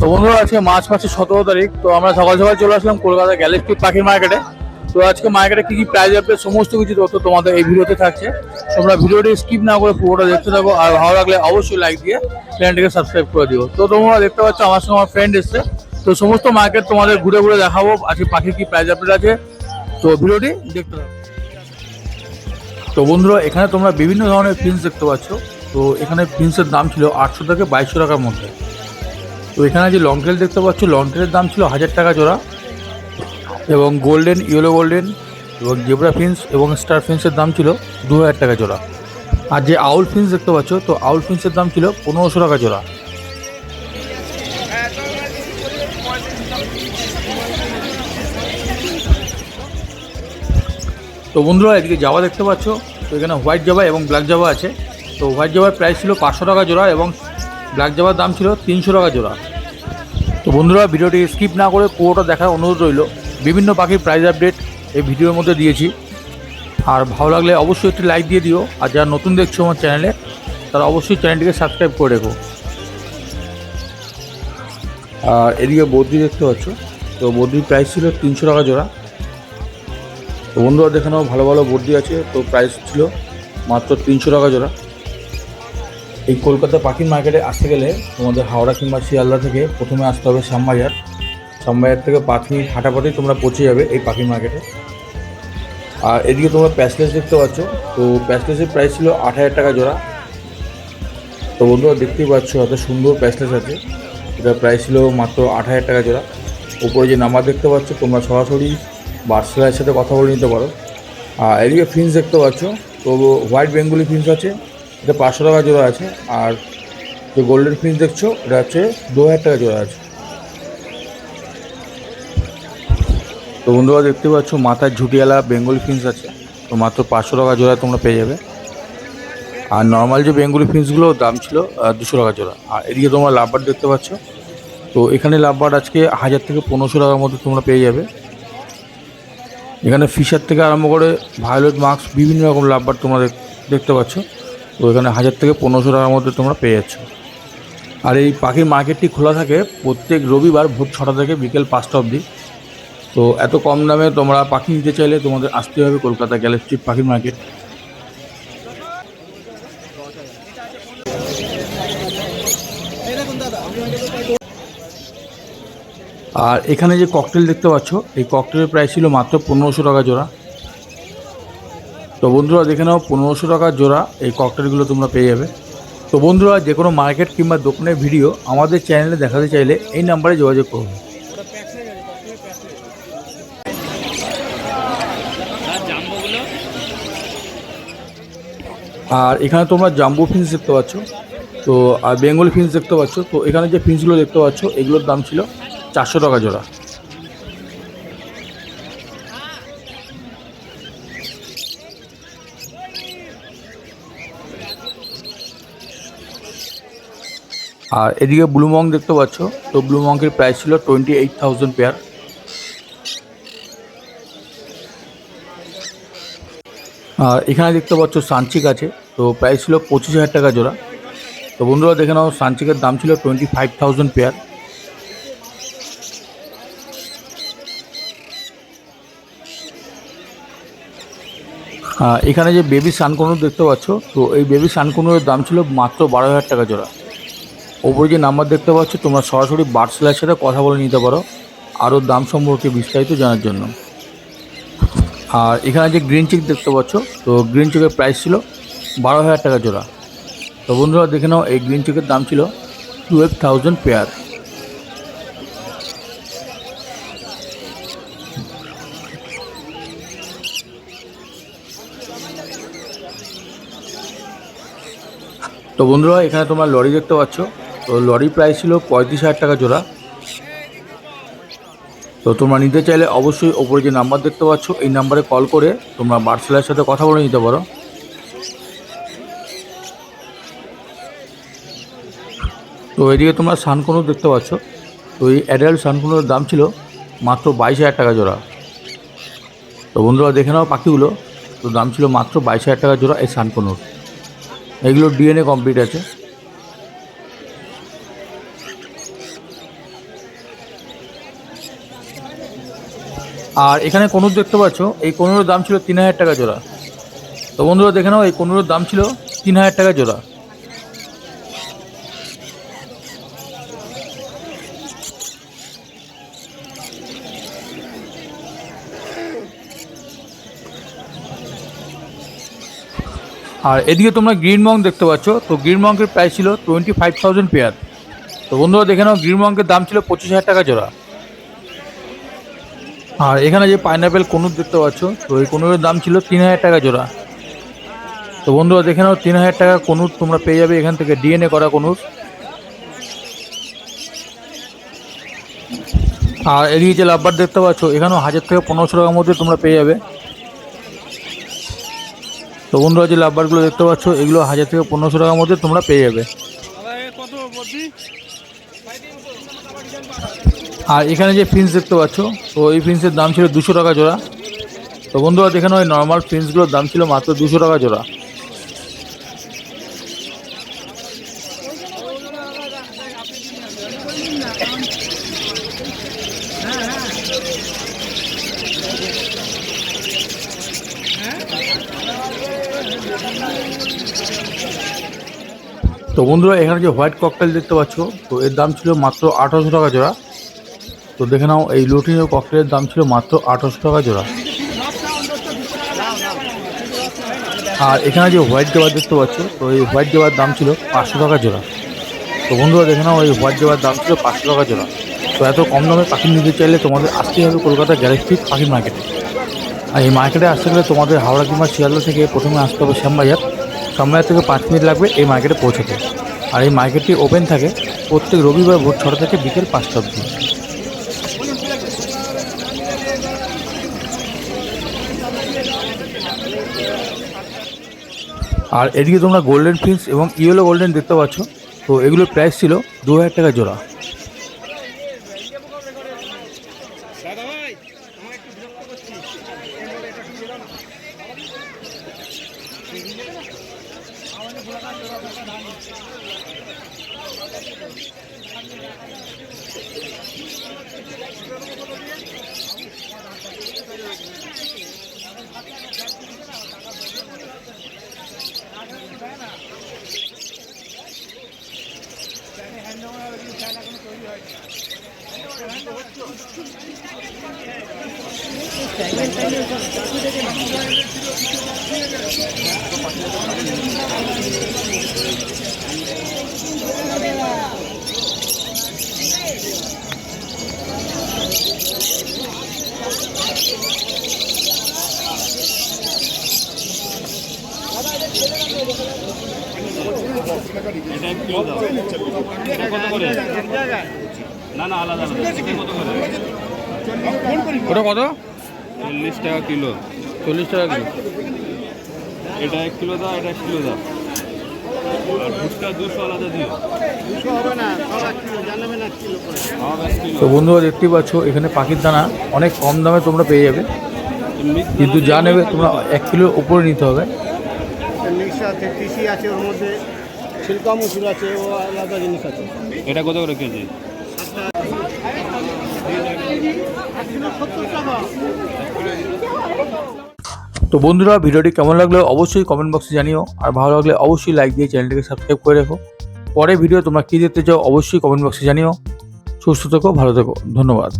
আজকে মার্চ মাসের সতেরো তারিখ, তো আমরা সকাল সকাল চলে আসলাম কলকাতা গ্যালেক্সি পাখির মার্কেটে তো আজকে মার্কেটে কী কী প্রাইস আপডেট সমস্ত কিছু তথ্য তোমাদের এই ভিডিওতে থাকছে। তোমরা ভিডিওটি স্কিপ না করে পুরোটা দেখতে থাকো, আর ভালো লাগলে অবশ্যই লাইক দিয়ে চ্যানেলটিকে সাবস্ক্রাইব করে দিও। তো তোমরা দেখতে পাচ্ছ আমার সঙ্গে আমার ফ্রেন্ড এসছে। তো সমস্ত মার্কেট তোমাদের ঘুরে ঘুরে দেখাবো, আজকে পাখির কী প্রাইস আপডেট আছে। তো ভিডিওটি দেখতে থাকো। তো বন্ধুরা, এখানে তোমরা বিভিন্ন ধরনের ফিন্স দেখতে পাচ্ছ। তো এখানে ফিন্সের দাম ছিল আটশো থেকে বাইশশো টাকার মধ্যে। তো এখানে যে লং টেল দেখতে পাচ্ছ লং টেলের দাম ছিল হাজার টাকা জোড়া। এবং গোল্ডেন ইয়েলো গোল্ডেন এবং জেব্রা ফিন্স এবং স্টার ফিন্সের দাম ছিল দু হাজার টাকা জোড়া। আর যে আউল ফিন্স দেখতে পাচ্ছ, তো আউল ফিন্সের দাম ছিল পনেরোশো টাকা জোড়া। তো বন্ধুরা, এদিকে জাবা দেখতে পাচ্ছ, তো এখানে হোয়াইট জাবা এবং ব্ল্যাক জাবা আছে। তো হোয়াইট জাবার প্রাইস ছিল পাঁচশো টাকা জোড়া এবং ব্ল্যাক জাবার দাম ছিল তিনশো টাকা জোড়া। তো বন্ধুরা, ভিডিওটি স্কিপ না করে পুরোটা দেখার অনুরোধ রইল। বিভিন্ন পাখির প্রাইস আপডেট এই ভিডিওর মধ্যে দিয়েছি। আর ভালো লাগলে অবশ্যই একটি লাইক দিয়ে দিও। আর যারা নতুন দেখছ আমার চ্যানেলে তারা অবশ্যই চ্যানেলটিকে সাবস্ক্রাইব করে রেখো। আর এদিকে বদ্রি দেখতে পাচ্ছ, তো বদ্রির প্রাইস ছিল তিনশো টাকা জোড়া। তো বন্ধুরা দেখানো ভালো ভালো বর্দি আছে। তো প্রাইস ছিল মাত্র তিনশো টাকা জোড়া। এই কলকাতা পাখির মার্কেটে আসতে গেলে তোমাদের হাওড়া কিংবা শিয়ালদা থেকে প্রথমে আসতে হবে শ্যামবাজার। শ্যামবাজার থেকে পাঁচ মিনিট হাঁটাপথেই তোমরা পৌঁছে যাবে এই পাখির মার্কেটে আর এদিকে তোমরা প্যাসলেস দেখতে পাচ্ছ। তো প্যাসলেসের প্রাইস ছিল আট হাজার টাকা জোড়া। তো বন্ধুরা দেখতেই পাচ্ছ এত সুন্দর প্যাসলেস আছে। এটার প্রাইস ছিল মাত্র আট হাজার টাকা জোড়া। উপরে যে নাম্বার দেখতে পাচ্ছ, তোমরা সরাসরি বার্সেলার সাথে কথা বলে নিতে পারো। আর এদিকে ফিন্স দেখতে পাচ্ছ। তো হোয়াইট বেঙ্গলি ফিন্স আছে। এটা পাঁচশো টাকা জোড়া আছে। আর যে গোল্ডেন ফিন্স দেখছ, এটা হচ্ছে দু হাজার টাকা জোড়া আছে। তো বন্ধুরা, দেখতে পাচ্ছ মাথায় ঝুটিয়ালা বেঙ্গলি ফিন্স আছে। তো মাত্র পাঁচশো টাকা জোড়া তোমরা পেয়ে যাবে। আর নর্মাল যে বেঙ্গলি ফিন্সগুলো দাম ছিল দুশো টাকা জোড়া। আর এদিকে তোমরা লাভবার দেখতে পাচ্ছ। তো এখানে লাভবার আজকে হাজার থেকে পনেরোশো টাকার মধ্যে তোমরা পেয়ে যাবে। এখানে ফিশার থেকে আরম্ভ করে ভায়োলেট মাস্ক বিভিন্ন রকম লাভবার তোমরা দেখতে পাচ্ছ। তো এখানে হাজার থেকে পনেরোশো টাকার মধ্যে তোমরা পেয়ে যাচ্ছ। আর এই পাখির মার্কেটটি খোলা থাকে প্রত্যেক রবিবার ভোর ছটা থেকে বিকেল পাঁচটা অবধি। তো এত কম দামে তোমরা পাখি নিতে চাইলে তোমাদের আসতে হবে কলকাতা গ্যালেক্সি পাখির মার্কেট। আর এখানে যে ককটেল দেখতে পাচ্ছ, এই ককটেলের প্রাইস ছিল মাত্র পনেরোশো টাকা জোড়া। তো বন্ধুরা দেখে নাও, পনেরোশো টাকা জোড়া এই ককটেলগুলো তোমরা পেয়ে যাবে। তো বন্ধুরা, যে কোনো মার্কেট কিংবা দোকানের ভিডিও আমাদের চ্যানেলে দেখাতে চাইলে এই নাম্বারে যোগাযোগ করুন। আর এখানে তোমরা জাম্বো ফিন্স দেখতে পাচ্ছ, তো, আর বেঙ্গল ফিন্স দেখতে পাচ্ছ, তো, এখানে যে ফিন্সগুলো দেখতে পাচ্ছ, এগুলোর দাম ছিল চারশো টাকা জোড়া। আর এদিকে ব্লু মং দেখতে পাচ্ছ। তো ব্লু মঙ্কের প্রাইস ছিল টোয়েন্টি এইট থাউজেন্ড পেয়ার আর এখানে দেখতে পাচ্ছ সানচিক আছে। তো প্রাইস ছিল পঁচিশ হাজার টাকা জোড়া। তো বন্ধুরা দেখে নাও সানচিকের দাম ছিল টোয়েন্টি ফাইভ থাউজেন্ড পেয়ার এখানে যে বেবি সানকনুর দেখতে পাচ্ছ, তো এই বেবি সানকনুরের দাম ছিল মাত্র বারো হাজার টাকা জোড়া। ওপরে যে নাম্বার দেখতে পাচ্ছ, তোমরা সরাসরি বার্ডসেলার সাথে কথা বলে নিতে পারো, আরও দাম সম্পর্কে বিস্তারিত জানার জন্য। আর এখানে যে গ্রিন চিক দেখতে পাচ্ছ, তো গ্রিন চিকের প্রাইস ছিল বারো হাজার টাকা জোড়া। তো বন্ধুরা, দেখে নাও, এই গ্রিন চিকের দাম ছিল টুয়েলভ থাউজেন্ড পেয়ার তো বন্ধুরা, এখানে তোমরা লরি দেখতে পাচ্ছ তো লরি প্রাইস ছিল পঁয়ত্রিশ হাজার টাকা জোড়া। তো তোমরা নিতে চাইলে অবশ্যই ওপরে যে নাম্বার দেখতে পাচ্ছ, এই নাম্বারে কল করে তোমরা বার্সেলার সাথে কথা বলে নিতে পারো। তো এদিকে তোমরা সানকনুর দেখতে পাচ্ছ। তো এই অ্যাডাল্ট সানকনুরের দাম ছিল মাত্র বাইশ হাজার টাকা জোড়া। তো বন্ধুরা দেখে নাও পাখিগুলো। তো দাম ছিল মাত্র বাইশ হাজার টাকা জোড়া এই সানকনুর এগুলো ডিএনএ কমপ্লিট আছে। আর এখানে কনুর দেখতে পাচ্ছ, এই কনুরের দাম ছিল তিন হাজার টাকা জোড়া। তো বন্ধুরা, দেখে নাও, এই কনুরের দাম ছিল তিন হাজার টাকা জোড়া। আর এদিকে তোমরা গ্রিন মঙ্ক দেখতে পাচ্ছ, তো গ্রিন মঙ্কের প্রাইস ছিল টোয়েন্টি ফাইভ থাউজেন্ড পেয়ার তো বন্ধুরা, দেখে নাও, গ্রিন মঙ্কের দাম ছিল পঁচিশ হাজার টাকা জোড়া। আর এখানে যে পাইনাপেল কনুর দেখতে পাচ্ছ, তো এই কনুরের দাম ছিল তিন হাজার টাকা জোড়া। তো বন্ধুরা, দেখে নাও, তিন হাজার টাকা কনুর তোমরা পেয়ে যাবে এখান থেকে ডিএনএ করা কনুর। আর এদিকে যে লাভবার দেখতে পাচ্ছ, এখানেও হাজার থেকে পনেরোশো টাকার মধ্যে তোমরা পেয়ে যাবে। তো বন্ধুরা, যে লাভবারগুলো দেখতে পাচ্ছ, এগুলো হাজার থেকে পনেরোশো টাকার মধ্যে তোমরা পেয়ে যাবে। আর এখানে যে ফিন্স দেখতে পাচ্ছ, তো এই ফিন্সের দাম ছিল দুশো টাকা জোড়া। তো বন্ধুরা, দেখে নাও, এই নর্মাল ফিন্সগুলোর দাম ছিল মাত্র দুশো টাকা জোড়া। তো বন্ধুরা, এখানে যে হোয়াইট ককটেল দেখতে পাচ্ছ, তো এর দাম ছিল মাত্র আঠারোশো টাকা জোড়া। তো দেখে নাও, এই লুটিনো ককটেলের দাম ছিল মাত্র আঠারোশো টাকা জোড়া। আর এখানে যে হোয়াইট জবার দেখতে পাচ্ছ, তো এই হোয়াইট জবার দাম ছিল পাঁচশো টাকা জোড়া। তো বন্ধুরা, দেখে নাও, এই হোয়াইট জবার দাম ছিল পাঁচশো টাকা জোড়া। তো এত কম দামে পাখি নিতে চাইলে তোমাদের আসতেই হবে কলকাতা গ্যালাক্সি পাখি মার্কেটে। আর এই মার্কেটে আসতে গেলে তোমাদের হাওড়া কিংবা শিয়ালদা থেকে প্রথমে আসতে হবে শ্যামবাজার। শ্যামবাজার থেকে পাঁচ মিনিট লাগবে এই মার্কেটে পৌঁছাতে। আর এই মার্কেটটি ওপেন থাকে প্রত্যেক রবিবার ভোর ছটা থেকে বিকেল পাঁচটা অবধি। আর এদিকে তোমরা গোল্ডেন ফিন্স এবং ইয়েলো গোল্ডেন দেখতে পাচ্ছ। তো এগুলোর প্রাইস ছিল দু হাজার টাকা জোড়া। দাদা ভাই আমার একটু বিরক্ত করছি এটা একটু দাও এটা কত করে না না আলাদা ওটা কত চল্লিশ টাকা কিলো। চল্লিশ টাকা কিলো। এটা এক কিলো দাও এটা এক কিলো দাও। আর দুশো আলাদা দিও। হবে না সব এক কিলো জানাবে না কিলো করে। সব এক কিলো। তো বন্ধুরা দেখতেই পাচ্ছ এখানে পাখির দানা অনেক কম দামে তোমরা পেয়ে যাবে। কিন্তু যা নেবে তোমরা এক কিলোর উপরে নিতে হবে। আছে ওর মধ্যে। ছিলকা মুসুর আছে ও আলাদা জিনিস আছে। এটা কত করে কেজি? তো বন্ধুরা ভিডিওটি কেমন লাগল অবশ্যই কমেন্ট বক্সে জানিও আর ভালো লাগলে অবশ্যই লাইক দিয়ে চ্যানেলটিকে সাবস্ক্রাইব করে রেখো। পরে ভিডিও তোমরা কী দেখতে চাও অবশ্যই কমেন্ট বক্সে জানিও। সুস্থ থেকো ভালো থেকো ধন্যবাদ।